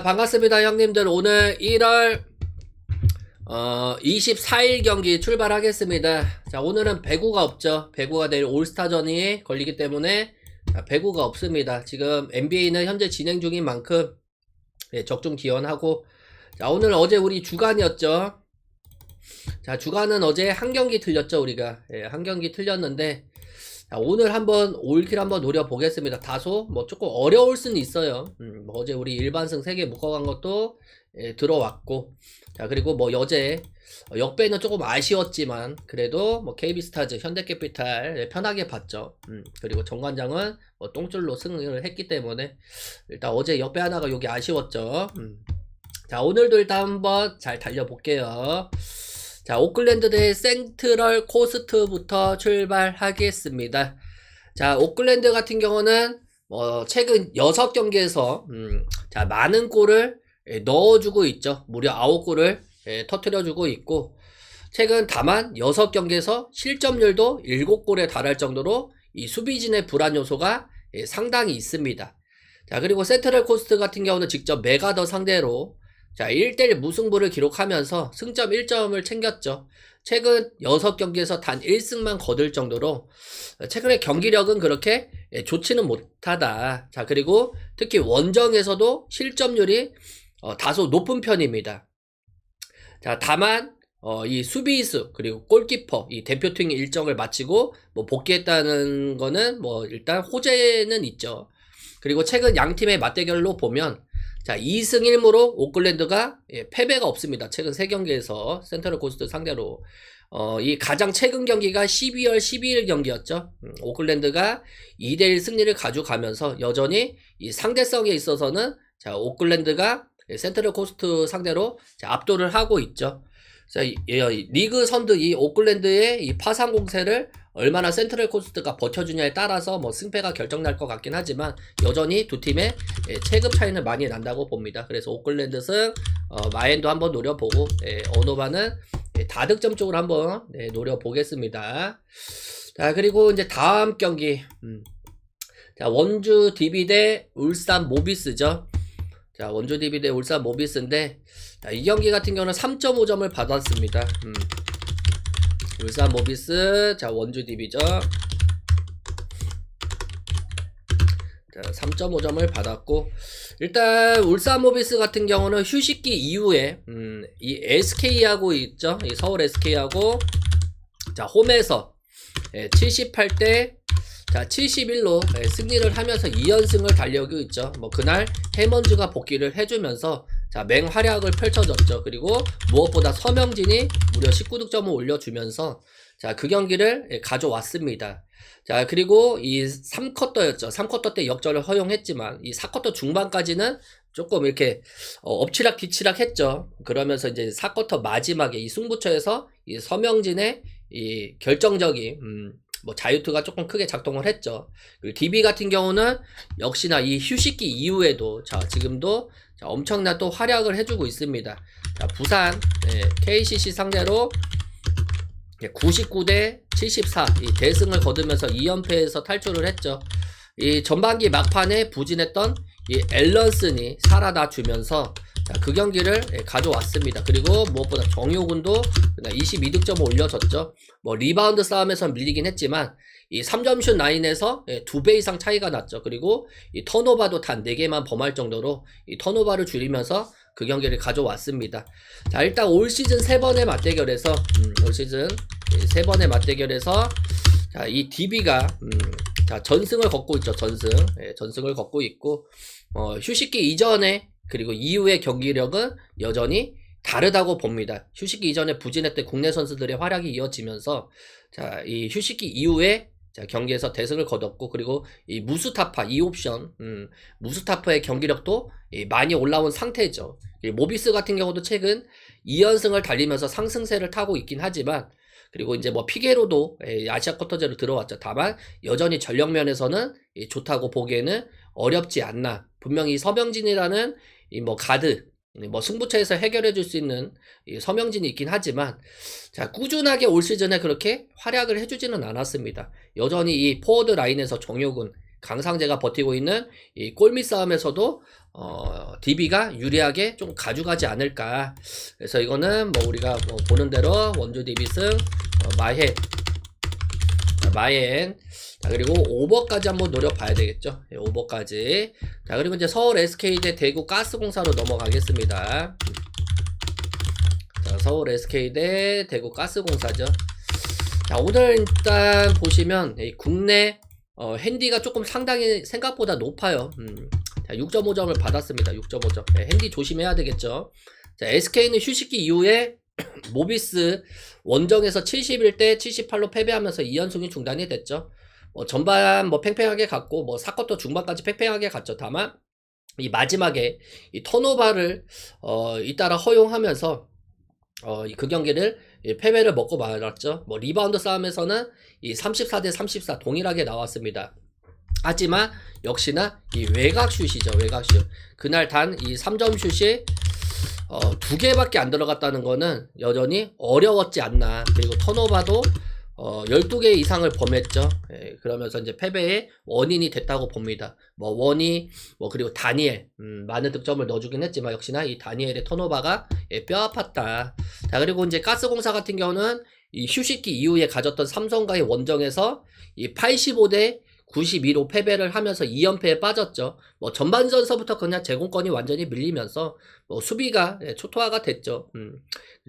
자, 반갑습니다, 형님들. 오늘 1월 어, 24일 경기 출발하겠습니다. 자, 오늘은 배구가 없죠. 배구가 내일 올스타전이 걸리기 때문에 자, 배구가 없습니다. 지금 NBA는 현재 진행 중인 만큼 예, 적중 기원하고 자, 오늘 어제 우리 주간이었죠. 자, 주간은 어제 한 경기 틀렸죠, 우리가. 예, 한 경기 틀렸는데 자, 오늘 한번 올킬 한번 노려보겠습니다. 다소 뭐 조금 어려울 수는 있어요. 음, 뭐 어제 우리 일반승 3개 묶어간 것도 예, 들어왔고 자 그리고 뭐 여제 어, 역배는 조금 아쉬웠지만 그래도 뭐 KB스타즈, 현대캐피탈 예, 편하게 봤죠. 음, 그리고 정관장은 뭐 똥줄로 승을 했기 때문에 일단 어제 역배 하나가 여기 아쉬웠죠. 음. 자 오늘도 일단 한번 잘 달려볼게요. 자, 오클랜드 대 센트럴 코스트부터 출발하겠습니다. 자, 오클랜드 같은 경우는 뭐 최근 6경기에서 음, 자, 많은 골을 예, 넣어주고 있죠. 무려 9골을 예, 터트려주고 있고 최근 다만 6경기에서 실점률도 7골에 달할 정도로 이 수비진의 불안 요소가 예, 상당히 있습니다. 자, 그리고 센트럴 코스트 같은 경우는 직접 메가더 상대로 자, 1대1 무승부를 기록하면서 승점 1점을 챙겼죠. 최근 6경기에서 단 1승만 거둘 정도로 최근에 경기력은 그렇게 예, 좋지는 못하다. 자, 그리고 특히 원정에서도 실점률이 어, 다소 높은 편입니다. 자, 다만 어, 이 수비수 그리고 골키퍼 이 대표팀 일정을 마치고 뭐 복귀했다는 거는 뭐 일단 호재는 있죠. 그리고 최근 양 팀의 맞대결로 보면 자, 2승 1무로 오클랜드가 예, 패배가 없습니다. 최근 3경기에서 센트럴 코스트 상대로 어, 이 가장 최근 경기가 12월 12일 경기였죠. 음, 오클랜드가 2대1 승리를 가져가면서 여전히 이 상대성에 있어서는 자, 오클랜드가 센트럴 코스트 상대로 자, 압도를 하고 있죠. 자, 이, 이, 리그 선두 이 오클랜드의 이 파상 공세를 얼마나 센트럴 코스트가 버텨주냐에 따라서 뭐 승패가 결정날 것 같긴 하지만 여전히 두 팀의 예, 체급 차이는 많이 난다고 봅니다. 그래서 오클랜드 승 어, 마엔도 한번 노려보고 예, 어노바는 예, 다득점 쪽으로 한번 네, 노려보겠습니다. 자 그리고 이제 다음 경기 음. 자 원주 DB 대 울산 모비스죠. 자 원주 DB 대 울산 모비스인데 자, 이 경기 같은 경우는 3.5점을 받았습니다. 음. 울산 모비스 자 원주 DB죠. 자 3.5점을 받았고 일단 울산 모비스 같은 경우는 휴식기 이후에 음, 이 SK하고 있죠. 이 서울 SK하고 자 홈에서 예, 78대 자 71로 예, 승리를 하면서 2연승을 달려오고 있죠. 뭐 그날 해먼즈가 복귀를 해주면서 자 맹활약을 펼쳐졌죠. 그리고 무엇보다 서명진이 무려 19득점을 올려주면서 자 그 경기를 예, 가져왔습니다. 자 그리고 이 3쿼터였죠. 3쿼터 때 역전을 허용했지만 이 4쿼터 중반까지는 조금 이렇게 어, 엎치락 뒤치락 했죠. 그러면서 이제 4쿼터 마지막에 이 승부처에서 이 서명진의 이 결정적인 음, 뭐 자유투가 조금 크게 작동을 했죠. 그리고 DB 같은 경우는 역시나 이 휴식기 이후에도 자 지금도 자, 엄청난 또 활약을 해주고 있습니다. 자 부산 예, KCC 상대로 99대 74 이 대승을 거두면서 2연패에서 탈출을 했죠. 이 전반기 막판에 부진했던 이 앨런슨이 살아나 주면서 자, 그 경기를 예, 가져왔습니다. 그리고 무엇보다 정효군도 22득점을 올려줬죠. 뭐 리바운드 싸움에서 밀리긴 했지만 이 3점슛 라인에서 2배 이상 차이가 났죠. 그리고 이 턴오버도 단 4개만 범할 정도로 이 턴오버를 줄이면서 그 경기를 가져왔습니다. 자, 일단 올 시즌 3번의 맞대결에서 음, 올 시즌 3번의 맞대결에서 자, 이 DB가 음, 자, 전승을 걷고 있죠. 전승. 예, 전승을 걷고 있고 어, 휴식기 이전에 그리고 이후의 경기력은 여전히 다르다고 봅니다. 휴식기 이전에 부진했던 국내 선수들의 활약이 이어지면서 자, 이 휴식기 이후에 자, 경기에서 대승을 거뒀고 그리고 이 무스타파 이 옵션 음, 무스타파의 경기력도 많이 올라온 상태죠. 모비스 같은 경우도 최근 2연승을 달리면서 상승세를 타고 있긴 하지만 그리고 이제 뭐 피게로도 아시아 쿼터제로 들어왔죠. 다만 여전히 전력 면에서는 좋다고 보기에는 어렵지 않나. 분명히 서명진이라는 이 뭐 가드 뭐 승부처에서 해결해 줄 수 있는 서명진이 있긴 하지만 자 꾸준하게 올 시즌에 그렇게 활약을 해주지는 않았습니다. 여전히 이 포워드 라인에서 정효군 강상재가 버티고 있는 이 골밑 싸움에서도 어, DB가 유리하게 좀 가져가지 않을까. 그래서 이거는 뭐 우리가 뭐 보는 대로 원주 DB 승 어, 마헨 자, 마헨 자 그리고 오버까지 한번 노려봐야 되겠죠. 예, 오버까지. 자 그리고 이제 서울 SK 대 대구 가스공사로 넘어가겠습니다. 자 서울 SK 대 대구 가스공사죠. 자 오늘 일단 보시면 이 국내 어, 핸디가 조금 상당히 생각보다 높아요. 음. 자 6.5점을 받았습니다. 6.5점. 네, 핸디 조심해야 되겠죠. 자 SK는 휴식기 이후에 모비스 원정에서 71대 78로 패배하면서 2연승이 중단이 됐죠. 뭐 전반 뭐 팽팽하게 갔고 뭐 사쿼터 중반까지 팽팽하게 갔죠. 다만 이 마지막에 이 턴오버를 어 잇따라 허용하면서 어그 경기를 이 패배를 먹고 말았죠. 뭐 리바운드 싸움에서는 이 34 대 34 동일하게 나왔습니다. 하지만 역시나 이 외곽 슛이죠. 외곽 슛. 그날 단 이 3점 슛이 어, 두 개밖에 안 들어갔다는 거는 여전히 어려웠지 않나. 그리고 턴오버도 어, 12개 이상을 범했죠. 예, 그러면서 이제 패배의 원인이 됐다고 봅니다. 뭐, 원이, 뭐, 그리고 다니엘, 음, 많은 득점을 넣어주긴 했지만, 역시나 이 다니엘의 턴오버가 예, 뼈 아팠다. 자, 그리고 이제 가스공사 같은 경우는 이 휴식기 이후에 가졌던 삼성과의 원정에서 이 85대 92로 패배를 하면서 2연패에 빠졌죠. 뭐 전반전서부터 그냥 제공권이 완전히 밀리면서 뭐 수비가 예, 초토화가 됐죠. 음.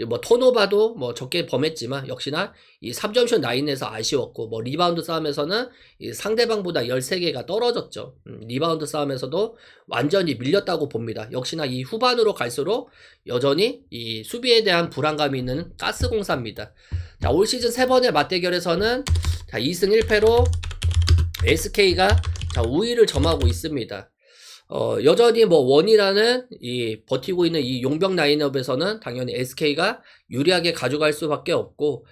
뭐 턴오버도 뭐 적게 범했지만 역시나 이 3점슛 라인에서 아쉬웠고 뭐 리바운드 싸움에서는 이 상대방보다 13개가 떨어졌죠. 음, 리바운드 싸움에서도 완전히 밀렸다고 봅니다. 역시나 이 후반으로 갈수록 여전히 이 수비에 대한 불안감이 있는 가스공사입니다. 자, 올 시즌 세 번의 맞대결에서는 자, 2승 1패로 SK가 자, 우위를 점하고 있습니다. 어, 여전히 뭐 원이라는 이 버티고 있는 이 용병 라인업에서는 당연히 SK가 유리하게 가져갈 수밖에 없고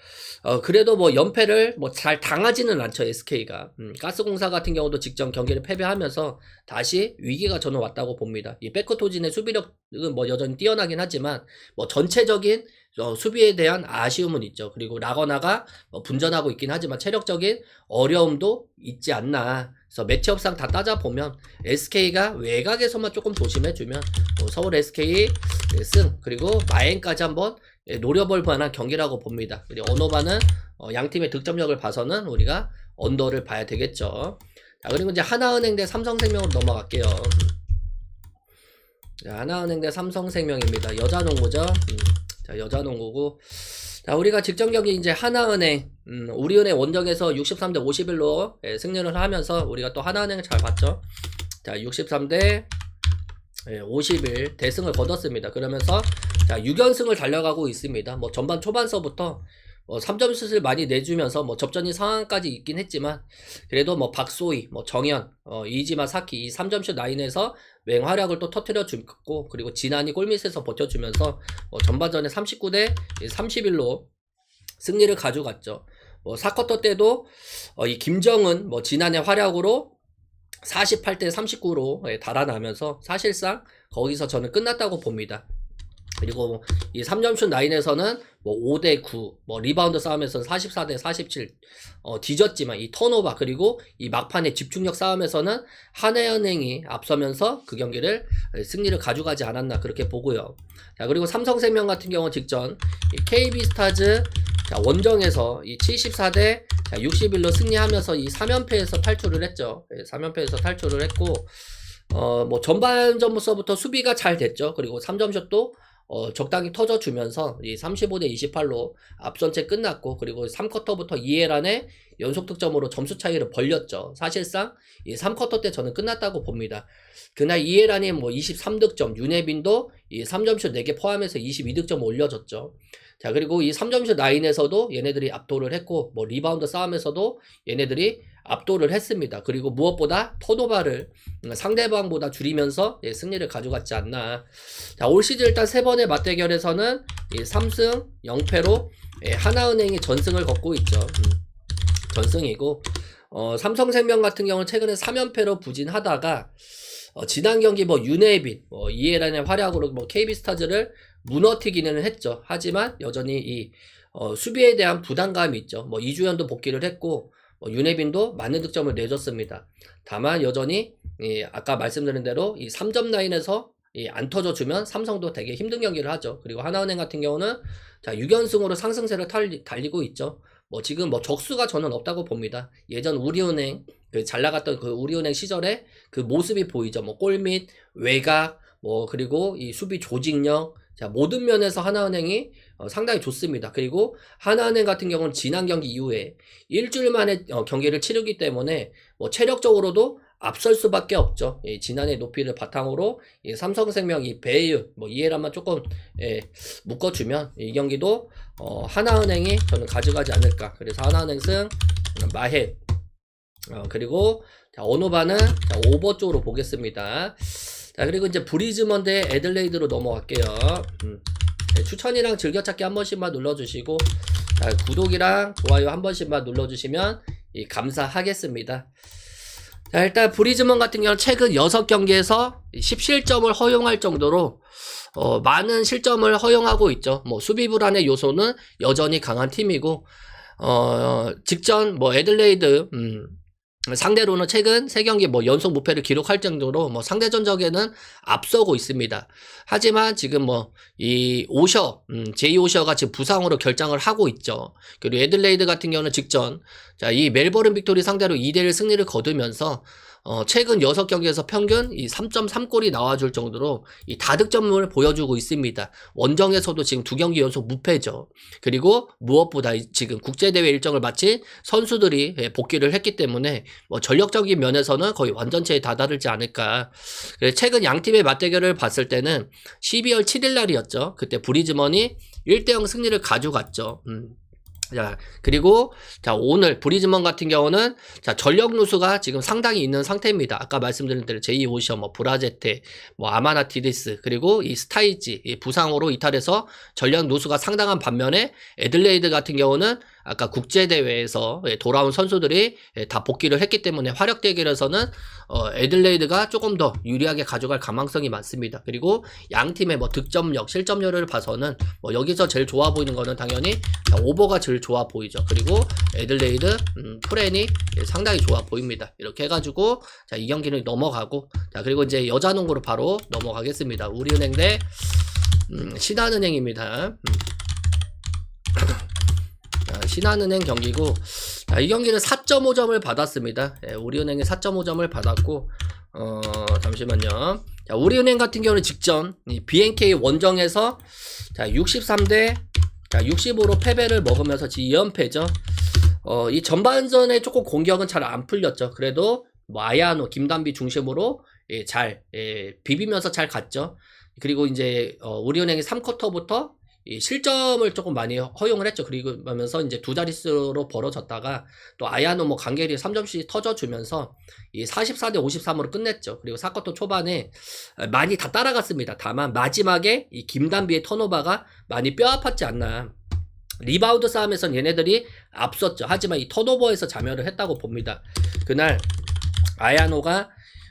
어, 그래도 뭐 연패를 뭐 잘 당하지는 않죠 SK가 음, 가스공사 같은 경우도 직전 경기를 패배하면서 다시 위기가 저는 왔다고 봅니다. 이 백커토진의 수비력은 뭐 여전히 뛰어나긴 하지만 뭐 전체적인 어, 수비에 대한 아쉬움은 있죠. 그리고 라거나가 뭐 분전하고 있긴 하지만 체력적인 어려움도 있지 않나. 그래서 매치업상 다 따져보면 SK가 외곽에서만 조금 조심해주면 뭐 서울 SK 승 그리고 마엔까지 한번 예, 노려볼 만한 경기라고 봅니다. 그리고 언어바는 어, 양 팀의 득점력을 봐서는 우리가 언더를 봐야 되겠죠. 자 그리고 이제 하나은행 대 삼성생명으로 넘어갈게요. 자, 하나은행 대 삼성생명입니다. 여자 농구죠. 음, 자 여자 농구고 자, 우리가 직전 경기 이제 하나은행, 음, 우리은행 원정에서 63대 51로 예, 승리를 하면서 우리가 또 하나은행을 잘 봤죠. 자, 63대 예, 51 대승을 거뒀습니다. 그러면서 자, 6연승을 달려가고 있습니다. 뭐 전반 초반서부터 뭐 3점 슛을 많이 내주면서 뭐 접전이 상황까지 있긴 했지만 그래도 뭐 박소희, 뭐 정현, 어, 이지마 사키 이 3점 슛 라인에서 맹활약을 또 터트려 주고 그리고 진한이 골밑에서 버텨주면서 뭐 전반전에 39대 31로 승리를 가져갔죠. 뭐 사쿼터 때도 어, 이 김정은 뭐 지난해 활약으로 48대 39로 예, 달아나면서 사실상 거기서 저는 끝났다고 봅니다. 그리고 이 3점슛 라인에서는 뭐 5대 9, 뭐 리바운드 싸움에서는 44대 47 어, 뒤졌지만 이 턴오버 그리고 이 막판의 집중력 싸움에서는 한해은행이 앞서면서 그 경기를 승리를 가져가지 않았나 그렇게 보고요. 자 그리고 삼성생명 같은 경우 직전 이 KB스타즈 자, 원정에서 이 74대 61로 승리하면서 이 3연패에서 탈출을 했죠. 예, 3연패에서 탈출을 했고 어 뭐 전반전부터 수비가 잘 됐죠. 그리고 3점슛도 어, 적당히 터져주면서 이 35대 28로 앞선 채 끝났고 그리고 3쿼터부터 이해란의 연속 득점으로 점수 차이를 벌렸죠. 사실상 이 3쿼터 때 저는 끝났다고 봅니다. 그날 이해란이 뭐 23득점, 윤혜빈도 이 3점슛 4개 포함해서 22득점 올려줬죠. 자, 그리고 이 3점슛 라인에서도 얘네들이 압도를 했고 뭐 리바운드 싸움에서도 얘네들이 압도를 했습니다. 그리고 무엇보다 턴오버를 상대방보다 줄이면서 예, 승리를 가져갔지 않나. 자, 올 시즌 일단 세 번의 맞대결에서는 이 3승 0패로 예, 하나은행이 전승을 걷고 있죠. 음, 전승이고 어, 삼성생명 같은 경우는 최근에 3연패로 부진하다가 어, 지난 경기 뭐 윤혜빈, 뭐 이해란의 활약으로 뭐 KB스타즈를 무너뜨기는 했죠. 하지만 여전히 이 어, 수비에 대한 부담감이 있죠. 뭐 이주연도 복귀를 했고 뭐 윤혜빈도 많은 득점을 내줬습니다. 다만 여전히 이 아까 말씀드린 대로 이 3점 라인에서 이안 터져주면 삼성도 되게 힘든 경기를 하죠. 그리고 하나은행 같은 경우는 자 6연승으로 상승세를 달리, 달리고 있죠. 뭐 지금 뭐 적수가 저는 없다고 봅니다. 예전 우리은행 그 잘 나갔던 그 우리은행 시절에 그 모습이 보이죠. 뭐 골밑 외곽 뭐 그리고 이 수비 조직력 자 모든 면에서 하나은행이 어, 상당히 좋습니다. 그리고 하나은행 같은 경우는 지난 경기 이후에 일주일 만에 어, 경기를 치르기 때문에 뭐 체력적으로도 앞설 수밖에 없죠. 이 지난해 높이를 바탕으로 이 삼성생명 이 배율 뭐 이해란만 조금 예, 묶어주면 이 경기도 어, 하나은행이 저는 가져가지 않을까. 그래서 하나은행 승 마헷 어, 그리고 자, 오노바는 자, 오버 쪽으로 보겠습니다. 자 그리고 이제 브리즈먼 대 애들레이드로 넘어갈게요. 음. 네, 추천이랑 즐겨찾기 한 번씩만 눌러주시고 자, 구독이랑 좋아요 한 번씩만 눌러주시면 이, 감사하겠습니다. 자, 일단 브리즈먼 같은 경우는 최근 6경기에서 10실점을 허용할 정도로 어, 많은 실점을 허용하고 있죠. 뭐 수비 불안의 요소는 여전히 강한 팀이고 어, 직전 뭐 애들레이드 음, 상대로는 최근 3경기 뭐 연속 무패를 기록할 정도로 뭐 상대 전적에는 앞서고 있습니다. 하지만 지금 뭐 이 오셔, 음, 제이 오셔가 지금 부상으로 결장을 하고 있죠. 그리고 애들레이드 같은 경우는 직전 자, 이 멜버른 빅토리 상대로 2대1 승리를 거두면서 어, 최근 6경기에서 평균 이 3.3골이 나와줄 정도로 이 다득점을 보여주고 있습니다. 원정에서도 지금 두 경기 연속 무패죠. 그리고 무엇보다 이- 지금 국제대회 일정을 마친 선수들이 예, 복귀를 했기 때문에 뭐 전력적인 면에서는 거의 완전체에 다다르지 않을까. 최근 양 팀의 맞대결을 봤을 때는 12월 7일 날이었죠. 그때 브리즈먼이 1대0 승리를 가져갔죠. 음. 자, 그리고, 자, 오늘 브리즈먼 같은 경우는, 자, 전력 누수가 지금 상당히 있는 상태입니다. 아까 말씀드린 대로 제이 오셔, 뭐, 브라제테, 뭐, 아마나 티디스, 그리고 이 스타이지, 이 부상으로 이탈해서 전력 누수가 상당한 반면에, 애들레이드 같은 경우는 아까 국제대회에서 예, 돌아온 선수들이 예, 다 복귀를 했기 때문에 화력 대결에서는 어, 애들레이드가 조금 더 유리하게 가져갈 가망성이 많습니다. 그리고 양 팀의 뭐 득점력, 실점률을 봐서는 뭐 여기서 제일 좋아 보이는 거는 당연히 자, 오버가 제일 좋아 보이죠. 그리고 애들레이드 음, 프렌이 예, 상당히 좋아 보입니다. 이렇게 해가지고 자, 이 경기는 넘어가고 자 그리고 이제 여자 농구로 바로 넘어가겠습니다. 우리은행 대 음, 신한은행입니다. 음. 자, 신한은행 경기고 자, 이 경기는 4.5점을 받았습니다. 예, 우리은행이 4.5점을 받았고 어, 잠시만요. 자, 우리은행 같은 경우는 직전 이 BNK 원정에서 자, 63대 자, 65로 패배를 먹으면서 지금 2연패죠. 어, 이 전반전에 조금 공격은 잘 안 풀렸죠. 그래도 뭐 아야노, 김단비 중심으로 예, 잘 예, 비비면서 잘 갔죠. 그리고 이제 어, 우리은행이 3쿼터부터 이 실점을 조금 많이 허용을 했죠. 그리고 하면서 이제 두 자릿수로 벌어졌다가 또 아야노 뭐 간결히 3점씩 터져주면서 이 44대 53으로 끝냈죠. 그리고 4쿼터 초반에 많이 다 따라갔습니다. 다만 마지막에 이 김단비의 턴오버가 많이 뼈 아팠지 않나. 리바운드 싸움에선 얘네들이 앞섰죠. 하지만 이 턴오버에서 자멸을 했다고 봅니다. 그날 아야노가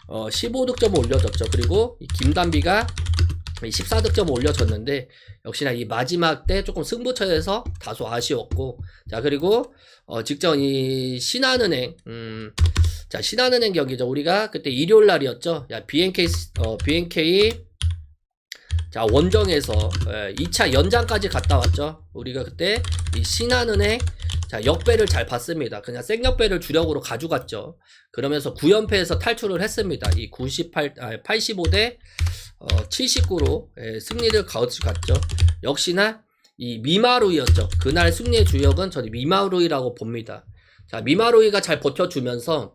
어, 15득점을 올려줬죠. 그리고 이 김단비가 14득점을 올려줬는데 역시나 이 마지막 때 조금 승부처에서 다소 아쉬웠고 자 그리고 어, 직전 이 신한은행 음, 자 신한은행 경기죠. 우리가 그때 일요일 날이었죠. 야 BNK 어, BNK 자 원정에서 예, 2차 연장까지 갔다 왔죠. 우리가 그때 이 신한은행 자 역배를 잘 봤습니다. 그냥 생역배를 주력으로 가져갔죠. 그러면서 9연패에서 탈출을 했습니다. 이 98, 아, 85대 어, 79로 예, 승리를 가져갔죠. 역시나 이 미마루이였죠. 그날 승리의 주역은 저는 미마루이라고 봅니다. 자 미마루이가 잘 버텨주면서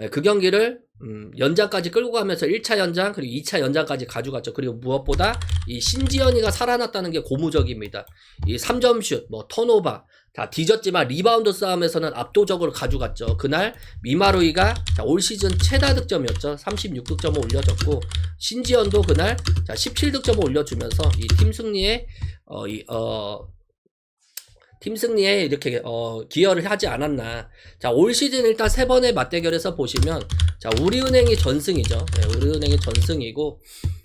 예, 그 경기를 음, 연장까지 끌고 가면서 1차 연장 그리고 2차 연장까지 가져갔죠. 그리고 무엇보다 이 신지연이가 살아났다는 게 고무적입니다. 이 3점슛, 뭐 턴오버 다 뒤졌지만 리바운드 싸움에서는 압도적으로 가져갔죠. 그날 미마루이가 자, 올 시즌 최다 득점이었죠. 36득점을 올려줬고 신지연도 그날 자, 17득점을 올려주면서 이 팀 승리에 어, 이, 어, 팀 승리에 이렇게 어, 기여를 하지 않았나. 자, 올 시즌 일단 세 번의 맞대결에서 보시면 자, 우리은행이 전승이죠. 네, 우리은행이 전승이고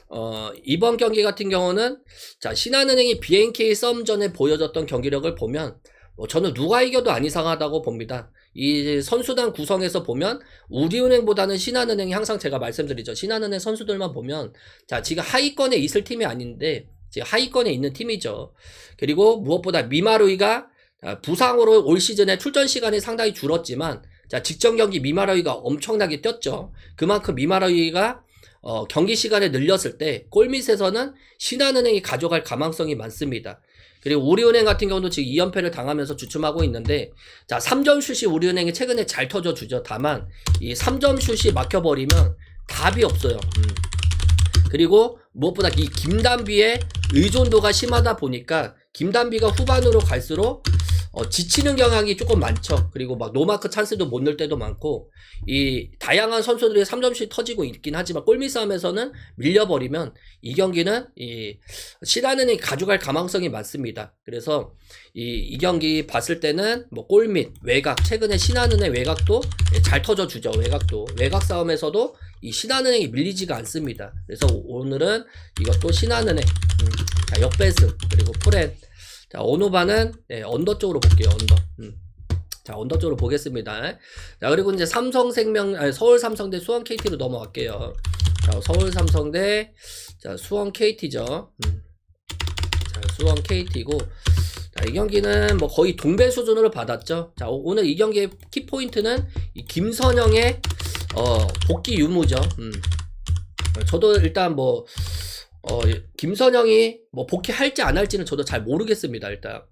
어, 이번 경기 같은 경우는 자, 신한은행이 BNK 썸 전에 보여줬던 경기력을 보면 뭐 저는 누가 이겨도 안 이상하다고 봅니다. 이 선수단 구성에서 보면 우리은행보다는 신한은행이 항상 제가 말씀드리죠. 신한은행 선수들만 보면 자 지금 하위권에 있을 팀이 아닌데 지금 하위권에 있는 팀이죠. 그리고 무엇보다 미마루이가 아, 부상으로 올 시즌에 출전 시간이 상당히 줄었지만 자 직전 경기 미마루이가 엄청나게 뛰었죠. 그만큼 미마루이가 어, 경기 시간을 늘렸을 때 골밑에서는 신한은행이 가져갈 가망성이 많습니다. 그리고 우리은행 같은 경우도 지금 2연패를 당하면서 주춤하고 있는데 자 3점 슛이 우리은행이 최근에 잘 터져 주죠. 다만 이 3점 슛이 막혀버리면 답이 없어요. 음. 그리고 무엇보다 이 김단비의 의존도가 심하다 보니까 김단비가 후반으로 갈수록 어, 지치는 경향이 조금 많죠. 그리고 막 노마크 찬스도 못 넣을 때도 많고 이 다양한 선수들이 3점씩 터지고 있긴 하지만 골밑 싸움에서는 밀려버리면 이 경기는 이 시다는이 가져갈 가망성이 많습니다. 그래서 이, 이 경기 봤을 때는 뭐 골밑 외곽 최근에 신한은의 외곽도 예, 잘 터져 주죠. 외곽도 외곽 싸움에서도 이 신한은행이 밀리지가 않습니다. 그래서 오- 오늘은 이것도 신한은행 음, 자 역배스 그리고 프렌 자 오노바는 예, 언더 쪽으로 볼게요. 언더. 음. 자 언더 쪽으로 보겠습니다. 자 그리고 이제 삼성생명 아니, 서울 삼성대 수원 KT로 넘어갈게요. 자 서울 삼성대 자 수원 KT죠. 음. 자 수원 KT고 자, 이 경기는 뭐 거의 동배 수준으로 받았죠. 자 오- 오늘 이 경기의 키 포인트는 이 김선영의 어, 복귀 유무죠. 음. 저도 일단 뭐 어, 김선영이 뭐 복귀할지 안 할지는 저도 잘 모르겠습니다. 일단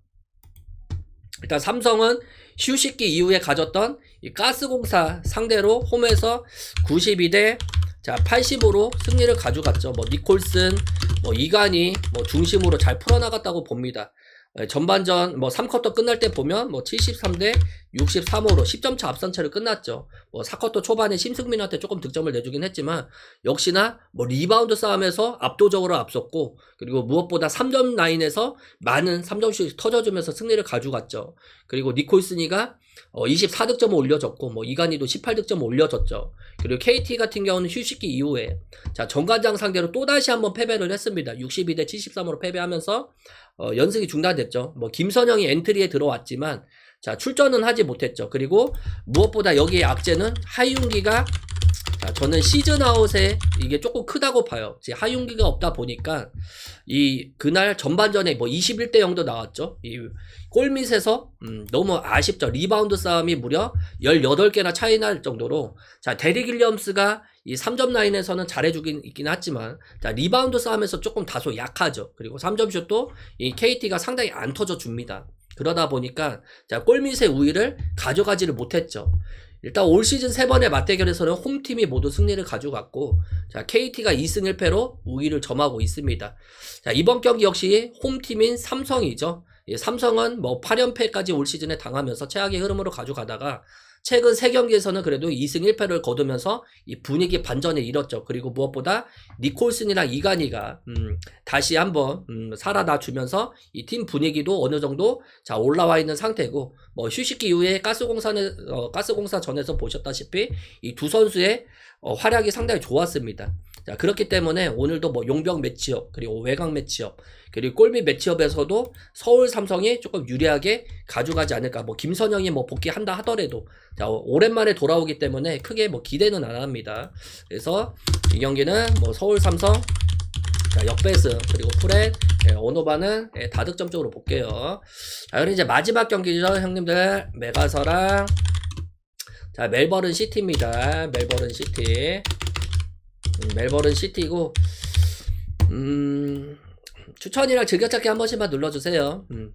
일단 삼성은 휴식기 이후에 가졌던 이 가스공사 상대로 홈에서 92대 자 80으로 승리를 가져갔죠. 뭐 니콜슨, 뭐 이간이 뭐 중심으로 잘 풀어나갔다고 봅니다. 예, 전반전 뭐 3쿼터 끝날 때 보면 뭐 73대 63호로 10점 차 앞선 채로 끝났죠. 뭐 4쿼터 초반에 심승민한테 조금 득점을 내주긴 했지만 역시나 뭐 리바운드 싸움에서 압도적으로 앞섰고 그리고 무엇보다 3점 라인에서 많은 3점씩 터져주면서 승리를 가져갔죠. 그리고 니콜슨이가 어 24득점을 올려줬고 뭐 이간이도 18득점을 올려줬죠. 그리고 KT 같은 경우는 휴식기 이후에 자 정관장 상대로 또 다시 한번 패배를 했습니다. 62대 73으로 패배하면서 어, 연승이 중단됐죠. 뭐 김선영이 엔트리에 들어왔지만 자 출전은 하지 못했죠. 그리고 무엇보다 여기에 악재는 하윤기가 자, 저는 시즌 아웃에 이게 조금 크다고 봐요. 하윤기가 없다 보니까 이 그날 전반전에 뭐 21대 0도 나왔죠. 이 골밑에서 음, 너무 아쉽죠. 리바운드 싸움이 무려 18개나 차이 날 정도로 자, 데리 길리엄스가 이 3점 라인에서는 잘해주긴 있긴 하지만 자, 리바운드 싸움에서 조금 다소 약하죠. 그리고 3점 슛도 이 KT가 상당히 안 터져 줍니다. 그러다 보니까 자, 골밑의 우위를 가져가지를 못했죠. 일단 올 시즌 세 번의 맞대결에서는 홈팀이 모두 승리를 가져갔고 자 KT가 2승 1패로 우위를 점하고 있습니다. 자 이번 경기 역시 홈팀인 삼성이죠. 예, 삼성은 뭐 8연패까지 올 시즌에 당하면서 최악의 흐름으로 가져가다가 최근 세 경기에서는 그래도 2승 1패를 거두면서 이 분위기 반전에 이뤘죠. 그리고 무엇보다 니콜슨이랑 이간이가 음, 다시 한번 음, 살아나 주면서 이 팀 분위기도 어느 정도 자 올라와 있는 상태고 뭐 휴식기 이후에 가스공사는 어, 가스공사 전에서 보셨다시피 이 두 선수의 어, 활약이 상당히 좋았습니다. 자 그렇기 때문에 오늘도 뭐 용병 매치업 그리고 외곽 매치업 그리고 골밑 매치업에서도 서울 삼성이 조금 유리하게 가져가지 않을까. 뭐 김선영이 뭐 복귀한다 하더라도 자 오랜만에 돌아오기 때문에 크게 뭐 기대는 안 합니다. 그래서 이 경기는 뭐 서울 삼성 자, 역배스 그리고 프렛 예, 오노바는 예, 다득점적으로 볼게요. 자, 그리고 이제 마지막 경기죠, 형님들. 메가서랑 자, 멜버른 시티입니다. 멜버른 시티. 음, 멜버른 시티고 음, 추천이랑 즐겨찾기 한 번씩만 눌러주세요. 음.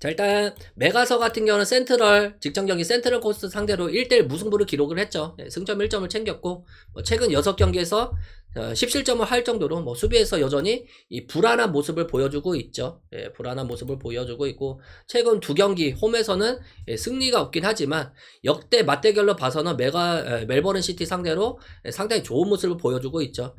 자, 일단, 메가서 같은 경우는 센트럴, 직전 경기 센트럴 코스트 상대로 1대1 무승부를 기록을 했죠. 예, 승점 1점을 챙겼고, 뭐 최근 6경기에서 어, 17점을 할 정도로 뭐 수비에서 여전히 이 불안한 모습을 보여주고 있죠. 예, 불안한 모습을 보여주고 있고, 최근 두 경기 홈에서는 예, 승리가 없긴 하지만, 역대 맞대결로 봐서는 메가, 에, 멜버른 시티 상대로 예, 상당히 좋은 모습을 보여주고 있죠.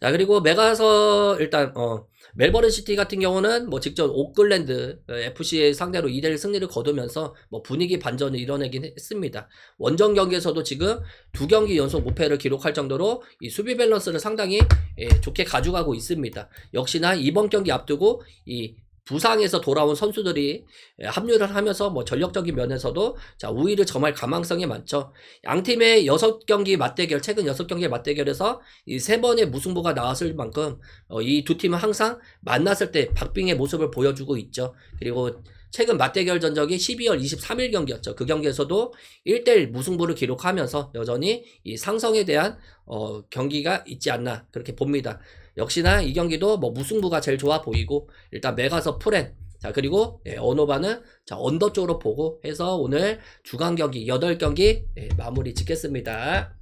자, 그리고 메가서 일단, 어, 멜버른 시티 같은 경우는 뭐 직접 오클랜드 어, FC의 상대로 2대1 승리를 거두면서 뭐 분위기 반전을 이뤄내긴 했습니다. 원정 경기에서도 지금 두 경기 연속 무패를 기록할 정도로 이 수비 밸런스를 상당히 예, 좋게 가져가고 있습니다. 역시나 이번 경기 앞두고 이 부상에서 돌아온 선수들이 예, 합류를 하면서 뭐 전력적인 면에서도 자 우위를 점할 가망성이 많죠. 양 팀의 여섯 경기 맞대결 최근 여섯 경기 맞대결에서 이 세 번의 무승부가 나왔을 만큼 어, 이두 팀은 항상 만났을 때 박빙의 모습을 보여주고 있죠. 그리고 최근 맞대결 전적이 12월 23일 경기였죠. 그 경기에서도 1대1 무승부를 기록하면서 여전히 이 상성에 대한 어, 경기가 있지 않나 그렇게 봅니다. 역시나 이 경기도 뭐 무승부가 제일 좋아 보이고 일단 메가서 프렌 자 그리고 예, 언어바는 자 언더 쪽으로 보고 해서 오늘 주간 경기 8경기 예, 마무리 짓겠습니다.